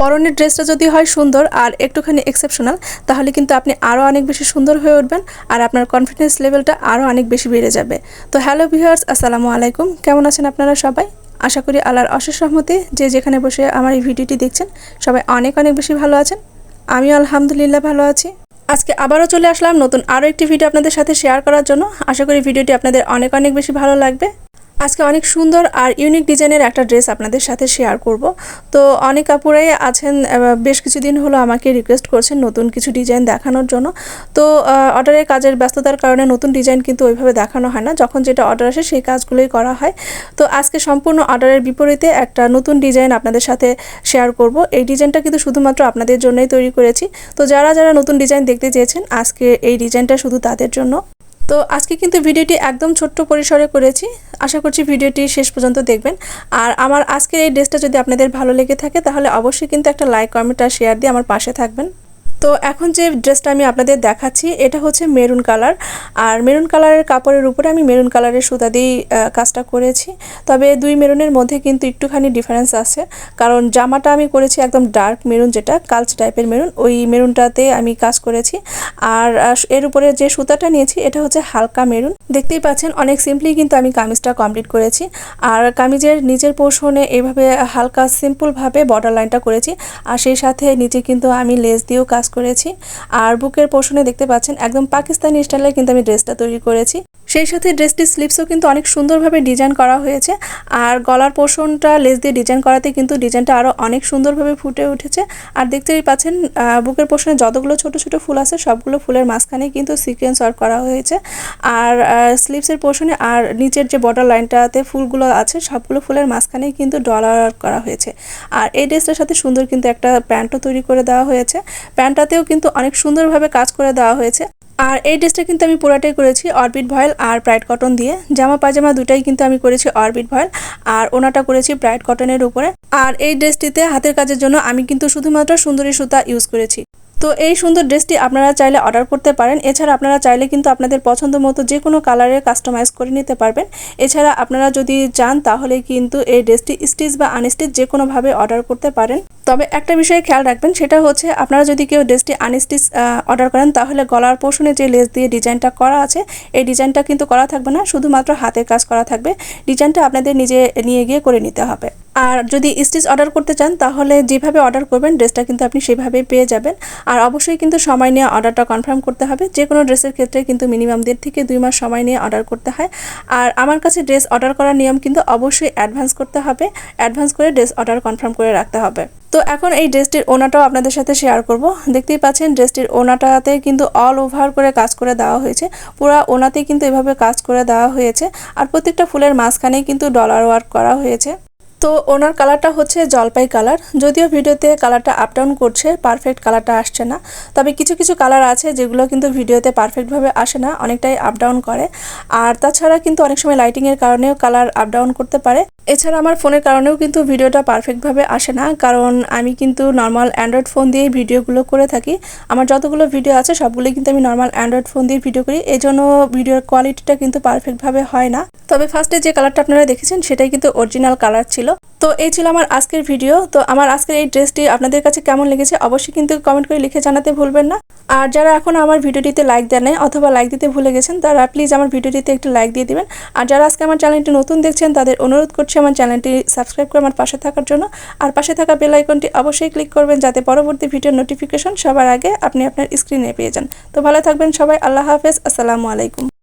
পরনের ড্রেসটা যদি হয় সুন্দর আর একটুখানি এক্সেপশনাল তাহলে কিন্তু আপনি আরও অনেক বেশি সুন্দর হয়ে উঠবেন আর আপনার কনফিডেন্স লেভেলটা আরও অনেক বেশি বেড়ে যাবে। তো হ্যালো ভিউয়ার্স আসসালামু আলাইকুম। কেমন আছেন আপনারা সবাই? আশা করি আল্লাহর অশেষ রহমতে যে যেখানে বসে আমার এই ভিডিওটি দেখছেন, সবাই অনেক অনেক বেশি ভালো আছেন। আমিও আলহামদুলিল্লাহ ভালো আছি। আজকে আবারও চলে আসলাম নতুন আরও একটি ভিডিও আপনাদের সাথে শেয়ার করার জন্য। আশা করি ভিডিওটি আপনাদের অনেক অনেক বেশি ভালো লাগবে। আজকে অনেক সুন্দর আর ইউনিক ডিজাইনের একটা ড্রেস আপনাদের সাথে শেয়ার করব। তো অনেক আপুরাই আছেন বেশ কিছুদিন হলো আমাকে রিকোয়েস্ট করছেন নতুন কিছু ডিজাইন দেখানোর জন্য। তো অর্ডারের কাজের ব্যস্ততার কারণে নতুন ডিজাইন কিন্তু ওইভাবে দেখানো হয় না। যখন যেটা অর্ডার আসে সেই কাজগুলোই করা হয়। তো আজকে সম্পূর্ণ অর্ডারের বিপরীতে একটা নতুন ডিজাইন আপনাদের সাথে শেয়ার করব। এই ডিজাইনটা কিন্তু শুধুমাত্র আপনাদের জন্যই তৈরি করেছি। তো যারা যারা নতুন ডিজাইন দেখতে চেয়েছেন, আজকে এই ডিজাইনটা শুধু তাদের জন্য। তো আজকে কিন্তু ভিডিওটি একদম ছোট্ট পরিসরে করেছি। আশা করছি ভিডিওটি শেষ পর্যন্ত দেখবেন। আর আমার আজকের এই ড্রেসটা যদি আপনাদের ভালো লেগে থাকে, তাহলে অবশ্যই কিন্তু একটা লাইক, কমেন্ট আর শেয়ার দিয়ে আমার পাশে থাকবেন। তো এখন যে ড্রেসটা আমি আপনাদের দেখাচ্ছি, এটা হচ্ছে মেরুন কালার। আর মেরুন কালারের কাপড়ের উপরে আমি মেরুন কালারের সুতা দিয়েই কাজটা করেছি। তবে দুই মেরুনের মধ্যে কিন্তু একটুখানি ডিফারেন্স আছে। কারণ জামাটা আমি করেছি একদম ডার্ক মেরুন যেটা, কালচ টাইপের মেরুন। ওই মেরুনটাতে আমি কাজ করেছি। আর এর উপরে যে সুতাটা নিয়েছি, এটা হচ্ছে হালকা মেরুন। দেখতেই পাচ্ছেন, অনেক সিম্পলি কিন্তু আমি কামিজটা কমপ্লিট করেছি। আর কামিজের নিচের পোর্শনে এভাবে হালকা সিম্পলভাবে বর্ডার লাইনটা করেছি। আর সেই সাথে নিচে কিন্তু আমি লেস দিয়েও কাজ করেছি। আর বুকের পোর্শনে দেখতে পাচ্ছেন একদম পাকিস্তানি স্টাইলে কিন্তু আমি ড্রেসটা তৈরি করেছি। সেই সাথে ড্রেসটির স্লিপসও কিন্তু অনেক সুন্দরভাবে ডিজাইন করা হয়েছে। আর গলার পোর্শনটা লেস দিয়ে ডিজাইন করাতে কিন্তু ডিজাইনটা আরও অনেক সুন্দরভাবে ফুটে উঠেছে। আর দেখতেই পাচ্ছেন বুকের পোর্শনে যতগুলো ছোট ছোট ফুল আছে, সবগুলো ফুলের মাঝখানে কিন্তু সিকোয়েন্স ওয়ার্ক করা হয়েছে। আর স্লিপসের পোর্শনে আর নিচের যে বর্ডার লাইনটাতে ফুলগুলো আছে, সবগুলো ফুলের মাঝখানেই কিন্তু ডলার করা হয়েছে। আর এই ড্রেসটার সাথে সুন্দর কিন্তু একটা প্যান্টও তৈরি করে দেওয়া হয়েছে। প্যান্টটাতেও কিন্তু অনেক সুন্দরভাবে কাজ করে দেওয়া হয়েছে। আর এই ড্রেসটা কিন্তু আমি পুরাটাই করেছি অরবিট ভয়েল আর ব্রাইট কটন দিয়ে। জামা পাজামা দুটাই কিন্তু আমি করেছি অরবিট ভয়েল আর ওনাটা করেছি ব্রাইট কটনের উপরে। আর এই ড্রেসটিতে হাতের কাজের জন্য আমি কিন্তু শুধুমাত্র সুন্দরী সুতা ইউজ করেছি। তো এই সুন্দর ড্রেসটি আপনারা চাইলে অর্ডার করতে পারেন। এছাড়া আপনারা চাইলে কিন্তু আপনাদের পছন্দ মতো যে কোনো কালারের কাস্টমাইজ করে নিতে পারবেন। এছাড়া আপনারা যদি চান তাহলে কিন্তু এই ড্রেসটি স্টিচ বা আনস্টিচ যে কোনোভাবে অর্ডার করতে পারেন। তবে একটা বিষয়ে খেয়াল রাখবেন, সেটা হচ্ছে আপনারা যদি কেউ ড্রেসটি আনস্টিচ অর্ডার করেন, তাহলে গলার পোর্শনে যে লেস দিয়ে ডিজাইনটা করা আছে, এই ডিজাইনটা কিন্তু করা থাকবে না, শুধুমাত্র হাতের কাজ করা থাকবে। ডিজাইনটা আপনাদের নিজে নিয়ে গিয়ে করে নিতে হবে। আর যদি স্টিচ অর্ডার করতে চান, তাহলে যেভাবে অর্ডার করবেন, ড্রেসটা কিন্তু আপনি সেভাবেই পেয়ে যাবেন। আর অবশ্যই কিন্তু সময় নিয়ে অর্ডারটা কনফার্ম করতে হবে। যে কোনো ড্রেসের ক্ষেত্রে কিন্তু মিনিমাম দেড় থেকে দুই মাস সময় নিয়ে অর্ডার করতে হয়। আর আমার কাছে ড্রেস অর্ডার করার নিয়ম কিন্তু অবশ্যই অ্যাডভান্স করতে হবে। অ্যাডভান্স করে ড্রেস অর্ডার কনফার্ম করে রাখতে হবে। তো এখন এই ড্রেসটির ওনাটাও আপনাদের সাথে শেয়ার করব। দেখতেই পাচ্ছেন ড্রেসটির ওনাটাতে কিন্তু অল ওভার করে কাজ করে দেওয়া হয়েছে। পুরো ওনাতে কিন্তু এভাবে কাজ করে দেওয়া হয়েছে আর প্রত্যেকটা ফুলের মাঝখানেই কিন্তু ডলার ওয়ার্ক করা হয়েছে। তো ওনার কালারটা হচ্ছে জলপাই কালার যদিও ভিডিওতে কালারটা আপ ডাউন করছে পারফেক্ট কালারটা আসছে না। তবে কিছু কিছু কালার আছে যেগুলো কিন্তু ভিডিওতে পারফেক্টভাবে আসে না, অনেকটাই আপ ডাউন করে। আর তাছাড়া কিন্তু অনেক সময় লাইটিংয়ের কারণেও কালার আপ ডাউন করতে পারে। এছাড়া আমার ফোনের কারণেও কিন্তু ভিডিওটা পারফেক্টভাবে আসে না, কারণ আমি কিন্তু নর্মাল অ্যান্ড্রয়েড ফোন দিয়েই ভিডিওগুলো করে থাকি। আমার যতগুলো ভিডিও আছে, সবগুলোই কিন্তু আমি নর্মাল অ্যান্ড্রয়েড ফোন দিয়ে ভিডিও করি। এই জন্য ভিডিওর কোয়ালিটিটা কিন্তু পারফেক্টভাবে হয় না। তবে ফার্স্টে যে কালারটা আপনারা দেখেছেন, সেটাই কিন্তু অরিজিনাল কালার ছিল। তো এই ছিল আমার আজকের ভিডিও তো আমার আজকের এই ড্রেসটি আপনাদের কাছে কেমন লেগেছে, অবশ্যই কিন্তু কমেন্ট করে লিখে জানাতে ভুলবেন না। আর যারা এখন আমার ভিডিওটিতে লাইক দেন নাই অথবা লাইক দিতে ভুলে গেছেন, তারা প্লিজ আমার ভিডিওটিতে একটু লাইক দিয়ে দিবেন। আর যারা আজকে আমার চ্যানেলটি নতুন দেখছেন, তাদের অনুরোধ করছি আমার চ্যানেলটি সাবস্ক্রাইব করে আমার পাশে থাকার জন্য। আর পাশে থাকা বেল আইকনটি অবশ্যই ক্লিক করবেন যাতে পরবর্তী ভিডিও নোটিফিকেশন সবার আগে আপনি আপনার স্ক্রিনে পেয়ে যান। তো ভালো থাকবেন সবাই, আল্লাহ হাফেজ, আসসালামু আলাইকুম।